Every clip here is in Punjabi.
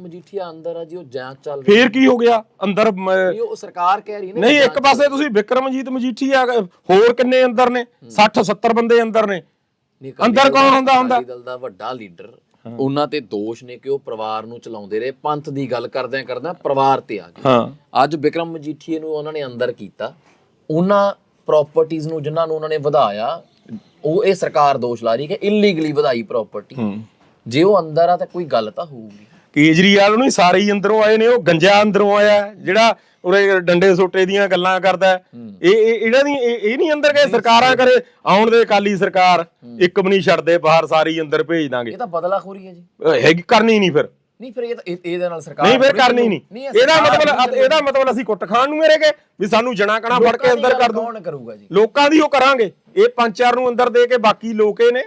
ਮਜੀਠੀਆ ਅੰਦਰ ਆ ਜੀ ਉਹ ਜਾਂਚ ਚੱਲ ਰਹੀ ਫੇਰ ਕੀ ਹੋ ਗਿਆ? ਅੰਦਰ ਮ- ਉਹ ਸਰਕਾਰ ਕਹਿ ਰਹੀ ਹੈ ਨਾ ਨਹੀਂ ਇੱਕ ਪਾਸੇ ਤੁਸੀਂ ਵਿਕਰਮਜੀਤ ਮਜੀਠੀਆ ਹੋਰ ਕਿੰਨੇ ਅੰਦਰ ਨੇ? 60 70 ਬੰਦੇ ਅੰਦਰ ਨੇ। ਨਹੀਂ, ਅਕਾਲੀ ਅੰਦਰ ਦਲ ਕੌਣ ਦਾ- ਹੁੰਦਾ ਹੁੰਦਾ? ਅਕਾਲੀ ਦਲ ਦਾ ਵੱਡਾ ਲੀਡਰ ਉਹਨਾਂ ਤੇ ਦੋਸ਼ ਨੇ ਕਿ ਉਹ ਪਰਿਵਾਰ ਨੂੰ ਚਲਾਉਂਦੇ ਰਹੇ। ਪੰਥ ਦੀ ਗੱਲ ਕਰਦਿਆਂ ਕਰਦਿਆਂ ਪਰਿਵਾਰ ਤੇ ਆ ਗਏ। ਹਾਂ। ਅੱਜ ਵਿਕਰਮ ਮਜੀਠੀਏ ਨੂੰ ਉਹਨਾਂ ਨੇ ਅੰਦਰ ਕੀਤਾ। ਉਹਨਾਂ ਪ੍ਰਾਪਰਟੀਆਂ ਨੂੰ ਜਿਨ੍ਹਾਂ ਨੂੰ ਉਹਨਾਂ ਨੇ ਵਧਾਇਆ ਉਹ ਇਹ ਸਰਕਾਰ ਦੋਸ਼ ਲਾ ਰਹੀ ਕਿ ਇਲੀਗਲੀ ਵਧਾਈ ਪ੍ਰਾਪਰਟੀ ਹੂੰ। ਜੇ ਉਹ ਅੰਦਰ ਆ ਤਾਂ ਕੋਈ ਗੱਲ ਤਾਂ ਹੋਊਗੀ। ਕੇਜਰੀਵਾਲ ਨੂੰ ਹੀ ਸਾਰੇ ਹੀ ਅੰਦਰੋਂ ਆਏ ਨੇ ਉਹ ਗੰਜਾ ਅੰਦਰੋਂ ਆਇਆ ਜਿਹੜਾ ਉਰੇ ਡੰਡੇ ਸੋਟੇ ਦੀਆਂ ਗੱਲਾਂ ਕਰਦਾ। ਇਹ ਇਹ- ਇਹਨਾਂ ਦੀ ਇਹ ਨਹੀਂ ਅੰਦਰ ਗਏ ਸਰਕਾਰਾਂ ਕਰੇ ਆਉਣ ਦੇ ਅਕਾਲੀ ਸਰਕਾਰ ਇੱਕ ਵੀ ਨਹੀਂ ਛੱਡਦੇ ਬਾਹਰ ਸਾਰੀ ਅੰਦਰ ਭੇਜ ਦਾਂਗੇ। ਇਹ ਤਾਂ ਬਦਲਾਖੋਰੀ ਹੈ ਜੀ। ਹੈਗੀ ਕਰਨੀ ਨਹੀਂ ਫਿਰ। ਨਹੀਂ ਫਿਰ ਇਹ ਤਾਂ ਇਹ- ਇਹਦੇ ਨਾਲ ਸਰਕਾਰ ਨਹੀਂ ਫਿਰ ਕਰਨੀ। ਨਹੀਂ। ਇਹ ਇਹਦਾ ਮਤਲਬ ਇਹਦਾ ਮਤਲਬ ਅਸੀਂ ਕੁੱਟ ਖਾਣ ਨੂੰ ਮੇਰੇ ਕੇ ਵੀ ਸਾਨੂੰ ਜਣਾ ਕਣਾ ਫੜ ਕੇ ਅੰਦਰ ਕਰ ਦੋ ਕੌਣ ਕਰੂਗਾ ਜੀ? ਲੋਕਾਂ ਦੀ ਉਹ ਕਰਾਂਗੇ। ਇਹ ਪੰਜ ਚਾਰ ਨੂੰ ਅੰਦਰ ਦੇ ਕੇ ਬਾਕੀ ਲੋਕੇ ਨੇ।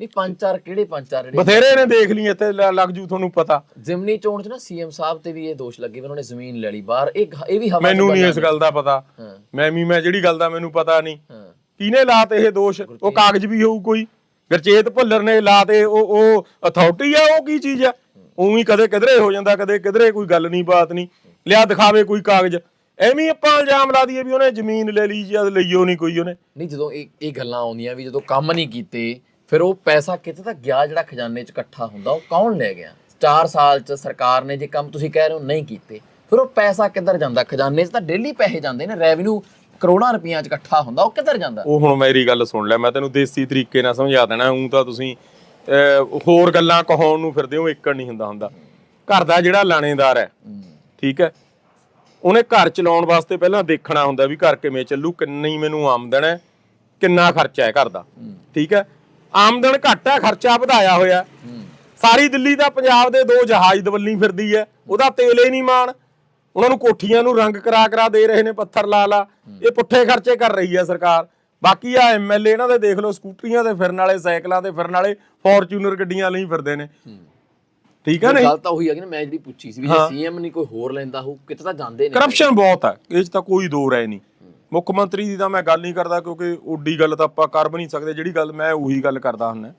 ਨਹੀਂ ਪੰਜ ਚਾਰ ਕਿਹੜੇ ਪੰਜ ਚਾਰ ਜਿਹੜੇ ਬਥੇਰੇ ਨੇ ਦੇਖ ਲਈ ਇੱਥੇ ਲ- ਲੱਗ ਜੂ ਤੁਹਾਨੂੰ ਪਤਾ। ਜ਼ਿਮਨੀ ਚੋਣ 'ਚ ਨਾ ਸੀਐਮ ਸਾਹਿਬ ਤੇ ਵੀ ਇਹ ਦੋਸ਼ ਲੱਗੇ ਵੀ ਉਹਨਾਂ ਨੇ ਜ਼ਮੀਨ ਲੈ ਲਈ ਬਾਹਰ। ਇਹ ਗ- ਇਹ ਵੀ ਹਵਾ 'ਚ ਮੈਨੂੰ ਨਹੀਂ ਇਸ ਗੱਲ ਦਾ ਪਤਾ। ਹਾਂ। ਮੈਂ ਵੀ ਮੈਂ ਜਿਹੜੀ ਗੱਲ ਦਾ ਮੈਨੂੰ ਪਤਾ ਨਹੀਂ। ਹਾਂ। ਕਿਹਨੇ ਲਾਤੇ ਇਹ ਦੋਸ਼? ਉਹ ਕਾਗਜ਼ ਵੀ ਹੋਊ ਕੋਈ। ਗਰਚੇਤ ਭੁੱਲਰ ਨੇ ਲਾਤੇ ਉਹ ਉਹ ਅਥਾਰਟੀ ਆ ਉਹ ਕੀ ਚੀਜ਼ ਆ? ਉਵੇਂ ਹੀ ਕਦੇ ਕਿਧਰੇ ਹੋ ਜਾਂਦਾ ਕਦੇ ਕਿਧਰੇ ਕੋਈ ਗੱਲ ਨਹੀਂ ਬਾਤ ਨਹੀਂ। ਲਿਆ ਦਿਖਾਵੇ ਕੋਈ ਕਾਗਜ਼। ਐਵੇਂ ਹੀ ਆਪਾਂ ਇਲਜ਼ਾਮ ਲਾ ਦਈਏ ਵੀ ਉਹਨੇ ਜ਼ਮੀਨ ਲੈ ਲਈ ਜਦ ਲਈਓ ਨਹੀਂ ਕੋਈ ਉਹਨੇ। ਨਹੀਂ ਜਦੋਂ ਇਹ ਇਹ ਗੱਲਾਂ ਆਉਂਦੀਆਂ ਵੀ ਜਦੋਂ ਕੰਮ ਨਹੀਂ ਕੀਤੇ ਫਿਰ ਉਹ ਪੈਸਾ ਕਿੱਥੇ ਤੱਕ ਗਿਆ ਜਿਹੜਾ ਖਜ਼ਾਨੇ 'ਚ ਇਕੱਠਾ ਹੁੰਦਾ ਉਹ ਕੌਣ ਲੈ ਗਿਆ? 4 ਸਾਲ 'ਚ ਸਰਕਾਰ ਨੇ ਜੇ ਕੰਮ ਤੁਸੀਂ ਕਹਿ ਰਹੇ ਹੋ ਨਹੀਂ ਕੀਤੇ ਫਿਰ ਉਹ ਪੈਸਾ ਕਿੱਧਰ ਜਾਂਦਾ? ਖਜ਼ਾਨੇ 'ਚ ਤਾਂ ਡੇਲੀ ਪੈਸੇ ਜਾਂਦੇ ਨੇ ਰੈਵਨਿਊ ਕਰੋੜਾਂ ਰੁਪਈਆਂ 'ਚ ਇਕੱਠਾ ਹੁੰਦਾ ਉਹ ਕਿੱਧਰ ਜਾਂਦਾ? ਉਹ ਹੁਣ ਮੇਰੀ ਗੱਲ ਸੁਣ ਲੈ ਮੈਂ ਤੈਨੂੰ ਦੇਸੀ ਤਰੀਕੇ ਨਾਲ ਸਮਝਾ ਦੇਣਾ ਉਂ ਤਾਂ ਤੁਸੀਂ ਹੋਰ ਗੱਲਾਂ ਕਹਾਉਣ ਨੂੰ ਫਿਰਦੇ ਹੋ ਇੱਕਣ ਨਹੀਂ ਹੁੰਦਾ ਹੁੰਦਾ। ਘਰ ਦਾ ਜਿਹੜਾ ਲਾਣੇਦਾਰ ਹੈ ਠੀਕ ਹੈ? ਉਹਨੇ ਘਰ ਚਲਾਉਣ ਵਾਸਤੇ ਪਹਿਲਾਂ ਦੇਖਣਾ ਹੁੰਦਾ ਵੀ ਘਰ ਕਿਵੇਂ ਚੱਲੂ ਕਿੰਨੀ ਮੈਨੂੰ ਆਮਦਨ ਹੈ ਕਿੰਨਾ ਖਰਚਾ ਹੈ ਘਰ ਦਾ ਠੀਕ ਹੈ? ਆਮਦਨ ਘੱਟ ਹੈ ਖਰਚਾ ਵਧਾਇਆ ਹੋਇਆ ਸਾਰੀ ਦਿੱਲੀ ਦਾ ਪੰਜਾਬ ਦੇ ਦੋ ਜਹਾਜ਼ ਦਵੱਲੀ ਫਿਰਦੀ ਹੈ। ਉਹਦਾ ਤੇਲ ਹੀ ਨਹੀਂ ਮਾਣ। ਉਹਨਾਂ ਨੂੰ ਕੋਠੀਆਂ ਨੂੰ ਰੰਗ ਕਰਾ ਕਰਾ ਦੇ ਰਹੇ ਨੇ ਪੱਥਰ ਲਾ ਲਾ। ਇਹ ਪੁੱਠੇ ਖਰਚੇ ਕਰ ਰਹੀ ਹੈ ਸਰਕਾਰ। ਬਾਕੀ ਆ ਐਮਐਲਏ ਇਹਨਾਂ ਦੇ ਦੇਖ ਲਓ ਸਕੂਟਰੀਆਂ ਤੇ ਫਿਰਨ ਵਾਲੇ ਸਾਈਕਲਾਂ ਤੇ ਫਿਰਨ ਵਾਲੇ ਫੋਰਚੂਨਰ ਗੱਡੀਆਂ ਲਈ ਫਿਰਦੇ ਨੇ। ਠੀਕ ਹੈ ਨਹੀਂ? ਗੱਲ ਤਾਂ ਉਹੀ ਆ ਕਿ ਮੈਂ ਜਿਹੜੀ ਪੁੱਛੀ ਸੀ ਵੀ ਜੇ ਸੀਐਮ ਨਹੀਂ ਕੋਈ ਹੋਰ ਲੈਂਦਾ ਹੋ ਕਿਤੇ ਤਾਂ ਜਾਂਦੇ ਨੇ। ਕਰਪਸ਼ਨ ਬਹੁਤ ਹੈ। ਇਹ 'ਚ ਤਾਂ ਕੋਈ ਦੋ ਰਾਏ ਨਹੀਂ। ਮੁੱਖ ਮੰਤਰੀ ਦੀ ਤਾਂ ਮੈਂ ਗੱਲ ਨਹੀਂ ਕਰਦਾ ਕਿਉਂਕਿ ਓਡੀ ਗੱਲ ਤਾਂ ਆਪਾਂ ਕਰ ਵੀ ਨਹੀਂ ਸਕਦੇ। ਜਿਹੜੀ ਗੱਲ ਮੈਂ ਉਹੀ ਗੱਲ ਕਰਦਾ ਹੁੰਦਾ।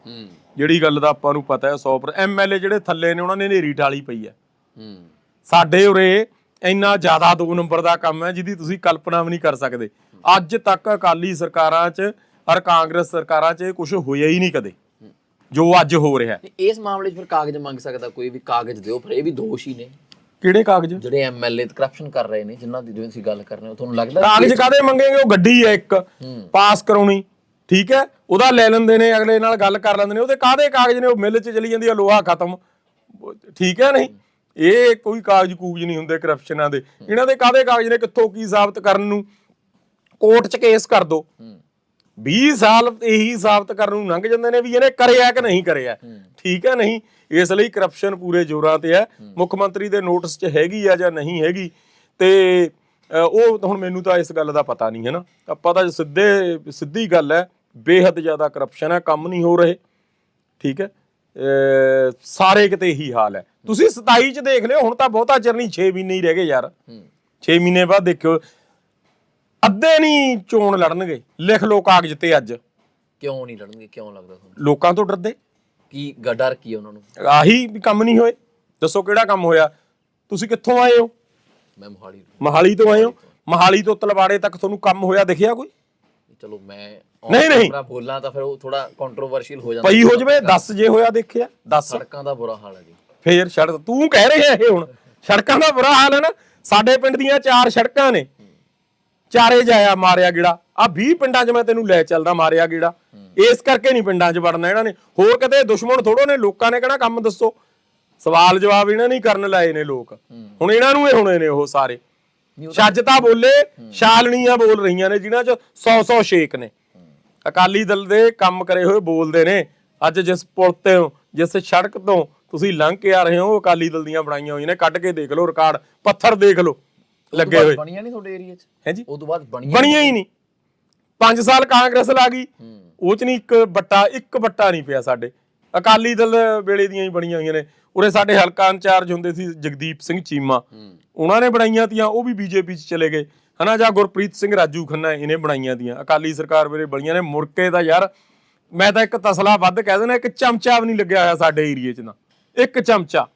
ਜਿਹੜੀ ਗੱਲ ਦਾ ਆਪਾਂ ਨੂੰ ਪਤਾ ਹੈ 100% ਐਮਐਲਏ ਜਿਹੜੇ ਥੱਲੇ ਨੇ ਉਹਨਾਂ ਨੇ ਨੇਰੀ ਟਾਲੀ ਪਈ ਹੈ। ਸਾਡੇ ਉਰੇ ਇੰਨਾ ਜ਼ਿਆਦਾ ਦੋ ਨੰਬਰ ਦਾ ਕੰਮ ਹੈ ਜਿਹਦੀ ਤੁਸੀਂ ਕਲਪਨਾ ਵੀ ਨਹੀਂ ਕਰ ਸਕਦੇ। ਅੱਜ ਤੱਕ ਅਕਾਲੀ ਸਰਕਾਰਾਂ 'ਚ ਔਰ ਕਾਂਗਰਸ ਸਰਕਾਰਾਂ 'ਚ ਕੁਝ ਹੋਇਆ ਹੀ ਨਹੀਂ ਕਦੇ। ਜੋ ਅੱਜ ਹੋ ਰਿਹਾ ਇਸ ਮਾਮਲੇ 'ਚ ਫਿਰ ਕਾਗਜ਼ ਮੰਗ ਸਕਦਾ ਕੋਈ ਵੀ? ਕਾਗਜ਼ ਦਿਓ ਫਿਰ ਇਹ ਵੀ ਦੋਸ਼ ਹੀ ਨੇ। ਕਿਹੜੇ ਕਾਗਜ਼? ਜਿਹੜੇ ਐਮਐਲਏ ਤੇ ਕਰਪਸ਼ਨ ਕਰ ਰਹੇ ਨੇ ਜਿਨ੍ਹਾਂ ਦੀ ਜਿਵੇਂ ਤੁਸੀਂ ਗੱਲ ਕਰ ਰਹੇ ਹੋ ਤੁਹਾਨੂੰ ਲੱਗਦਾ ਕਾਗਜ਼ ਕਾਦੇ ਮੰਗेंगे ਉਹ ਗੱਡੀ ਹੈ ਇੱਕ। ਪਾਸ ਕਰਾਉਣੀ। ਠੀਕ ਹੈ? ਉਹਦਾ ਲੈ ਲੈਂਦੇ ਨੇ ਅਗਲੇ ਨਾਲ ਗੱਲ ਕਰ ਲੈਂਦੇ ਨੇ। ਉਹਦੇ ਕਾਦੇ ਕਾਗਜ਼ ਨੇ? ਉਹ ਮਿਲ 'ਚ ਚਲੀ ਜਾਂਦੀ ਆ ਲੋਹਾ ਖਤਮ। ਠੀਕ ਹੈ ਨਹੀਂ? ਇਹ ਕੋਈ ਕਾਗਜ਼ ਕੂਗਜ਼ ਨਹੀਂ ਹੁੰਦੇ ਕਰਪਸ਼ਨਾਂ ਦੇ। ਇਹਨਾਂ ਦੇ ਕਾਦੇ ਕਾਗਜ਼ ਨੇ? ਕਿੱਥੋਂ ਕੀ ਸਾਬਤ ਕਰਨ ਨੂੰ? ਕੋਰਟ 'ਚ ਕੇਸ ਕਰ ਦੋ। 20 ਸਾਲ ਇਹੀ ਸਾਬਤ ਕਰਨ ਨੂੰ ਲੰਘ ਜਾਂਦੇ ਨੇ ਵੀ ਇਹਨੇ ਕਰਿਆ ਕਿ ਨਹੀਂ ਕਰਿਆ। ਠੀਕ ਹੈ ਨਹੀਂ? ਇਸ ਲਈ ਕਰਪਸ਼ਨ ਪੂਰੇ ਜ਼ੋਰਾਂ ਤੇ ਹੈ। ਮੁੱਖ ਮੰਤਰੀ ਦੇ ਨੋਟਿਸ 'ਚ ਹੈਗੀ ਆ ਜਾਂ ਨਹੀਂ ਹੈਗੀ? ਤੇ ਉਹ ਹੁਣ ਮੈਨੂੰ ਤਾਂ ਇਸ ਗੱਲ ਦਾ ਪਤਾ ਨਹੀਂ ਹੈ ਨਾ। ਆਪਾਂ ਤਾਂ ਸਿੱਧੇ ਸਿੱਧੀ ਗੱਲ ਹੈ ਬੇਹੱਦ ਜ਼ਿਆਦਾ ਕਰਪਸ਼ਨ ਹੈ ਕੰਮ ਨਹੀਂ ਹੋ ਰਹੇ। ਠੀਕ ਹੈ? ਸਾਰੇ ਕਿਤੇ ਇਹੀ ਹਾਲ ਹੈ। ਤੁਸੀਂ 27 ਚ ਦੇਖ ਲਿਓ ਹੁਣ ਤਾਂ ਬਹੁਤਾ ਚਿਰ ਨਹੀਂ 6 ਮਹੀਨੇ ਹੀ ਰਹਿ ਗਏ ਯਾਰ। 6 ਮਹੀਨੇ ਬਾਅਦ ਦੇਖਿਓ ਅੱਧੇ ਨਹੀਂ ਚੋਣ ਲੜਨਗੇ। ਲਿਖ ਲਓ ਕਾਗਜ਼ ਤੇ ਅੱਜ। ਕਿਉਂ ਨਹੀਂ ਲੜਨਗੇ? ਕਿਉਂ ਲੱਗਦਾ ਤੁਹਾਨੂੰ? ਲੋਕਾਂ ਤੋਂ ਡਰਦੇ। ਕੀ ਗ- ਡਰ ਕੀ ਉਹਨਾਂ ਨੂੰ? ਆਹੀ ਵੀ ਕੰਮ ਨਹੀਂ ਹੋਏ। ਦੱਸੋ ਕਿਹੜਾ ਕੰਮ ਹੋਇਆ? ਤੁਸੀਂ ਕਿੱਥੋਂ ਆਏ ਹੋ? ਮੈਂ ਮੋਹਾਲੀ ਤੋਂ। ਮਹਾਲੀ ਤੋਂ ਆਏ ਹੋ? ਮਹਾਲੀ ਤੋਂ ਤਲਵਾੜੇ ਤੱਕ ਤੁਹਾਨੂੰ ਕੰਮ ਹੋਇਆ ਦਿਖਿਆ ਕੋਈ? ਚਲੋ ਮੈਂ ਨਹੀਂ, ਨਹੀਂ। ਕੈਮਰਾ ਬੋਲਾਂ ਤਾਂ ਫਿਰ ਉਹ ਥੋੜਾ ਕੰਟਰੋਵਰਸ਼ੀਅਲ ਹੋ ਜਾਂਦਾ ਪਈ ਹੋ ਜਵੇ 10 ਜੇ ਹੋਇਆ ਦੇਖਿਆ। 10 ਸੜਕਾਂ ਦਾ ਬੁਰਾ ਹਾਲ ਹੈ ਜੀ। ਫੇਰ ਸੜਕ ਤੂੰ ਕਹਿ ਰਿਹਾ ਇਹ ਹੁਣ। ਸੜਕਾਂ ਦਾ ਬੁਰਾ ਹਾਲ ਹੈ ਨਾ। ਸਾਡੇ ਪਿੰਡ ਦੀਆਂ ਚਾਰ ਸੜਕਾਂ ਨੇ। ਚਾਰੇ ਜਾਇਆ ਮਾਰਿਆ ਗੇੜਾ। ਆ 20 ਪਿੰਡਾਂ 'ਚ ਮੈਂ ਤੈਨੂੰ ਲੈ ਚੱਲਦਾ ਮਾਰਿਆ ਗੇੜਾ। ਇਸ ਕਰਕੇ ਨਹੀਂ ਪਿੰਡਾਂ 'ਚ ਵੜਨਾ ਇਹਨਾਂ ਨੇ। ਹੋਰ ਕਦੇ ਦੁਸ਼ਮਣ ਥੋੜੋ ਨੇ ਲੋਕਾਂ ਨੇ ਕਹਿਣਾ ਕੰਮ ਦੱਸੋ? ਸਵਾਲ ਜਵਾਬ ਇਹਨਾਂ ਨੇ ਹੀ ਕਰਨ ਲਾਏ ਨੇ ਲੋਕ। ਹੁਣ ਇਹਨਾਂ ਨੂੰ ਇਹ ਹੁਣੇ ਨੇ ਉਹ ਸਾਰੇ। ਛੱਜ ਤਾਂ ਬੋਲੇ ਛਾਲਣੀਆਂ ਬੋਲ ਰਹੀਆਂ ਨੇ ਜਿਨ੍ਹਾਂ 'ਚ 100-100 ਸ਼ੇਕ ਨੇ। ਅਕਾਲੀ ਦਲ ਦੇ ਕੰਮ ਕਰੇ ਹੋਏ ਬੋਲਦੇ ਨੇ। ਅੱਜ ਜਿਸ ਪੁਲ ਤੇ ਜਿਸ ਸੜਕ ਤੋਂ ਤੁਸੀਂ ਲੰਘ ਕੇ ਆ ਰਹੇ ਹੋ ਉਹ ਅਕਾਲੀ ਦਲ ਦੀਆਂ ਬਣਾਈਆਂ ਹੋਈਆਂ ਨੇ। ਕੱਢ ਕੇ ਦੇਖ ਲਓ ਰਿਕਾਰਡ ਪੱਥਰ ਦੇਖ ਲਓ। ਲੱਗੇ ਹੋਏ। ਬਣੀਆਂ ਨਹੀਂ ਤੁਹਾਡੇ ਏਰੀਆ 'ਚ? ਹੈ ਜੀ? ਉਸ ਤੋਂ ਬਾਅਦ ਬਣੀਆਂ ਬਣੀਆਂ ਹੀ ਨਹੀਂ। 5 ਸਾਲ ਕਾਂਗਰਸ ਲਾ ਗਈ। ਉਹ ਚ ਨਹੀਂ ਇੱਕ ਬੱਟਾ ਇੱਕ ਬੱਟਾ ਨਹੀਂ ਪਿਆ ਸਾਡੇ। ਅਕਾਲੀ ਦਲ ਵੇਲੇ ਦੀਆਂ ਹੀ ਬਣੀਆਂ ਹੋਈਆਂ ਨੇ। ਉਰੇ ਸਾਡੇ ਹਲਕਾ ਇੰਚਾਰਜ ਹੁੰਦੇ ਸੀ ਜਗਦੀਪ ਸਿੰਘ ਚੀਮਾ। ਉਹਨਾਂ ਨੇ ਬਣਾਈਆਂ ਤੀਆਂ ਉਹ ਵੀ ਬੀਜੇਪੀ ਚ ਚਲੇ ਗਏ। ਹਨਾ ਜਾਂ ਗੁਰਪ੍ਰੀਤ ਸਿੰਘ ਰਾਜੂ ਖੰਨਾ ਇਹਨੇ ਬਣਾਈਆਂ ਤੀਆਂ। ਅਕਾਲੀ ਸਰਕਾਰ ਵੇਲੇ ਬਣੀਆਂ ਨੇ। ਮੁਰਕੇ ਦਾ ਯਾਰ ਮੈਂ ਤਾਂ ਇੱਕ ਤਸਲਾ ਵੱਧ ਕਹਿ ਦੇਣਾ ਇੱਕ ਚਮਚਾ ਵੀ ਨਹੀਂ ਲੱਗਿਆ ਹੋਇਆ ਸਾਡੇ ਏਰੀਏ 'ਚ ਨਾ। ਇੱਕ ਚਮਚਾ।